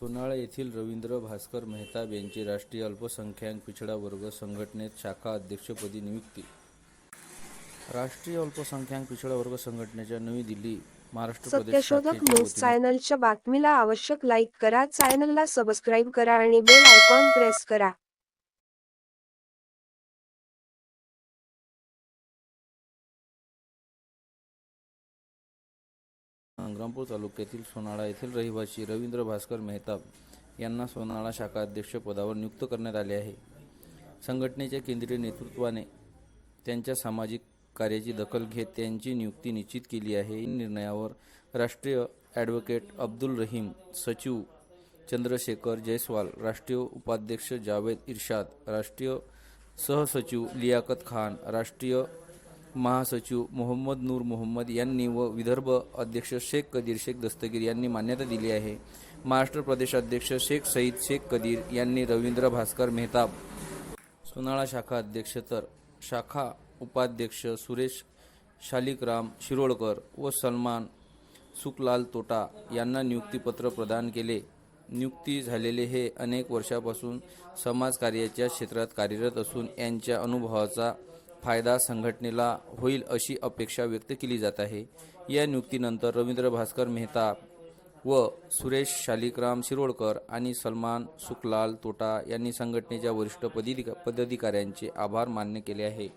सोनाळा येथील रवींद्र भास्कर मेहताब यांची राष्ट्रीय अल्पसंख्याक पिछडा वर्ग संघटनेत शाखा अध्यक्षपदी नियुक्ती. राष्ट्रीय अल्पसंख्याक पिछडा वर्ग संघटनेच्या नवी दिल्ली महाराष्ट्र न्यूज चॅनलच्या बातमीला आवश्यक लाईक करा चॅनलला सबस्क्राईब करा आणि बेल आयकॉन प्रेस करा. संग्रामपूर तालुक्यातील सोनाळा येथील रहिवासी रवींद्र भास्कर मेहताब यांना सोनाळा शाखा अध्यक्ष पदावर नियुक्त करण्यात आले आहे. संघटनेच्या केंद्रीय नेतृत्वाने त्यांच्या सामाजिक कार्याची दखल घेत त्यांची नियुक्ती निश्चित केली आहे. निर्णयावर राष्ट्रीय ॲडव्होकेट अब्दुल रहीम सचिव चंद्रशेखर जयस्वाल राष्ट्रीय उपाध्यक्ष जावेद इर्शाद राष्ट्रीय सहसचिव लियाकत खान राष्ट्रीय महासचिव मोहम्मद नूर मोहम्मद यांनी व विदर्भ अध्यक्ष शेख कदीर शेख दस्तगीर यांनी मान्यता दिली आहे. महाराष्ट्र प्रदेश अध्यक्ष शेख सईद शेख कदीर यांनी रवींद्र भास्कर मेहताब सोनाळा शाखा अध्यक्ष तर शाखा उपाध्यक्ष सुरेश शालिकराम शिरोळकर व सलमान सुखलाल तोटा यांना नियुक्तीपत्र प्रदान केले. नियुक्ती झालेले हे अनेक वर्षापासून समाजकार्याच्या क्षेत्रात कार्यरत असून यांच्या अनुभवाचा फायदा संघटनेला होईल अशी अपेक्षा व्यक्त केली जात आहे. या नियुक्तीनंतर रवींद्र भास्कर मेहता व सुरेश शालिकराम शिरोडकर आणि सलमान सुखलाल तोटा यांनी संघटनेच्या वरिष्ठ पदाधिका- पदाधिकाऱ्यांचे आभार मान्य केले आहे.